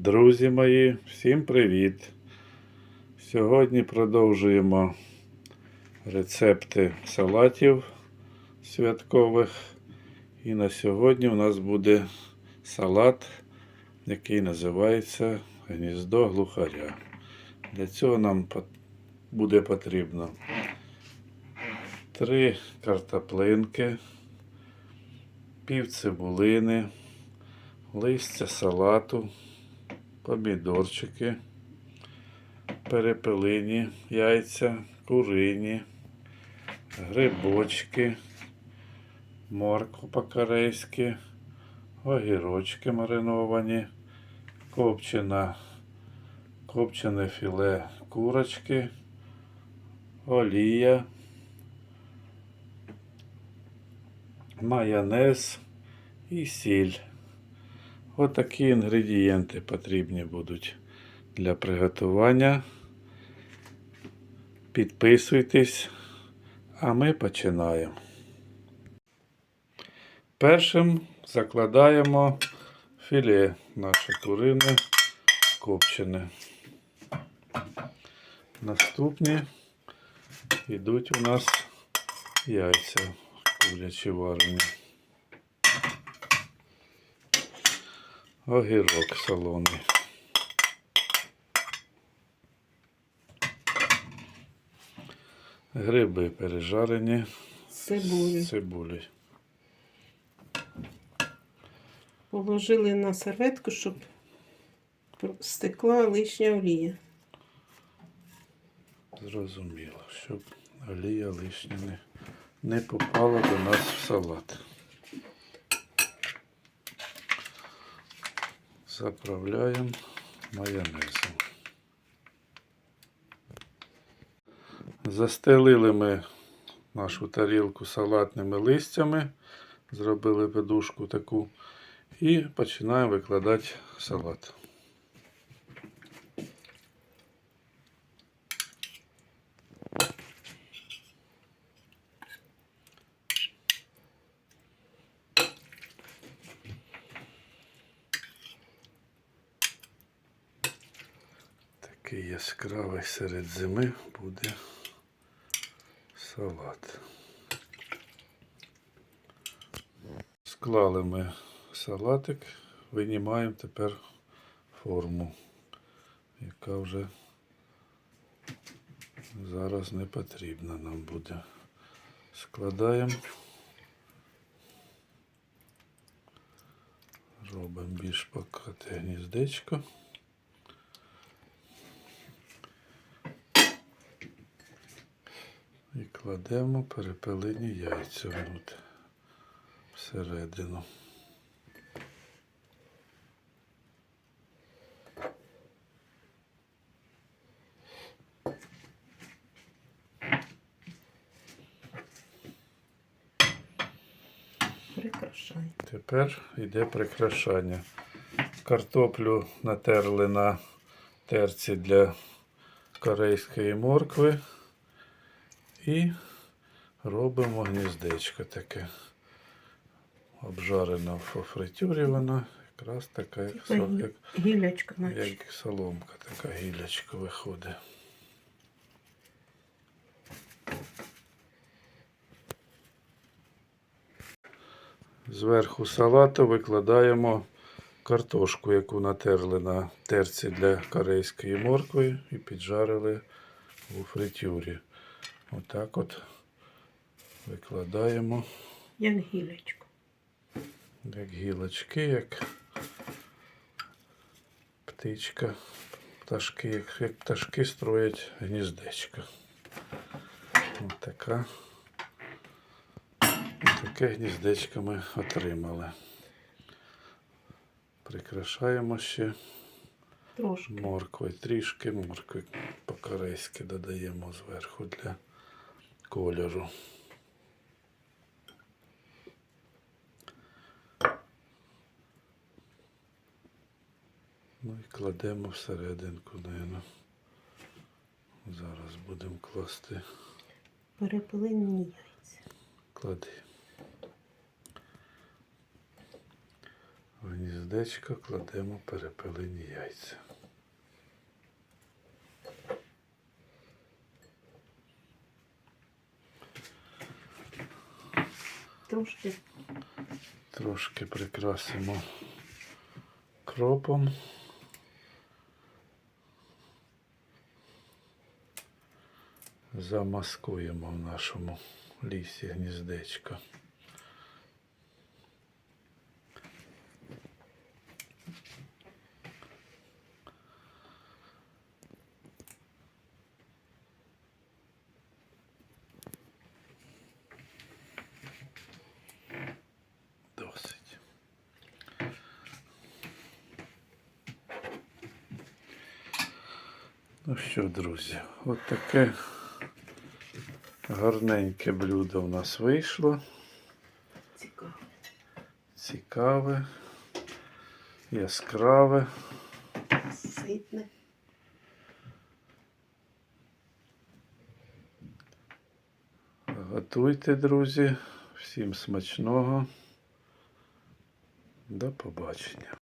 Друзі мої, всім привіт! Сьогодні продовжуємо рецепти салатів святкових. І на сьогодні у нас буде салат, який називається гніздо глухаря. Для цього нам буде потрібно три картоплинки, пів цибулини, листя салату, помідорчики, перепелині, яйця, курині, грибочки, морква по-корейськи, огірочки мариновані, копчена, копчене філе курочки, олія, майонез і сіль. Отакі інгредієнти потрібні будуть для приготування. Підписуйтесь, а ми починаємо. Першим закладаємо філе наше курине копчене. Наступні йдуть у нас яйця курячі варені. Огірок солоний. Гриби пережарені Цибулю. з цибулею. Положили на серветку, щоб стекла лишня олія. Зрозуміло, щоб олія лишня не, не попала до нас в салат. Заправляємо майонезом. Застелили ми нашу тарілку салатними листями, зробили подушку таку і починаємо викладати салат. Такий яскравий серед зими буде салат. Склали ми салатик, винімаємо тепер форму, яка вже зараз не потрібна нам буде. Складаємо, робимо більш покате гніздечко. І кладемо перепелині яйця внутрі, всередину. Прикрашай. Тепер йде прикрашання. Картоплю натерли на терці для корейської моркви і робимо гніздечко таке. Обжарена в фритюрі вона, якраз така, як, як, гілячка як соломка, така гілячка виходить. Зверху салату викладаємо картошку, яку натерли на терці для корейської моркви і піджарили у фритюрі. Отак от викладаємо Як гілячку. як гілочки, як птичка, пташки, як, як пташки строять гніздечко. Ось така. Таке гніздечко ми отримали. Прикрашаємо ще морквою, трішки моркви по-корейськи додаємо зверху для кольору. Ну і кладемо всерединку, наверное. Зараз будемо класти. Перепелині яйця. Клади. Гніздо. гніздечка кладемо перепелині яйця. Трошки Трошки прикрасимо кропом. Замаскуємо в нашому лісі гніздечко. Ну що, друзі, от таке гарненьке блюдо в нас вийшло. цікаво. Цікаве, яскраве. Ситне. Готуйте, друзі. Всім смачного. До побачення.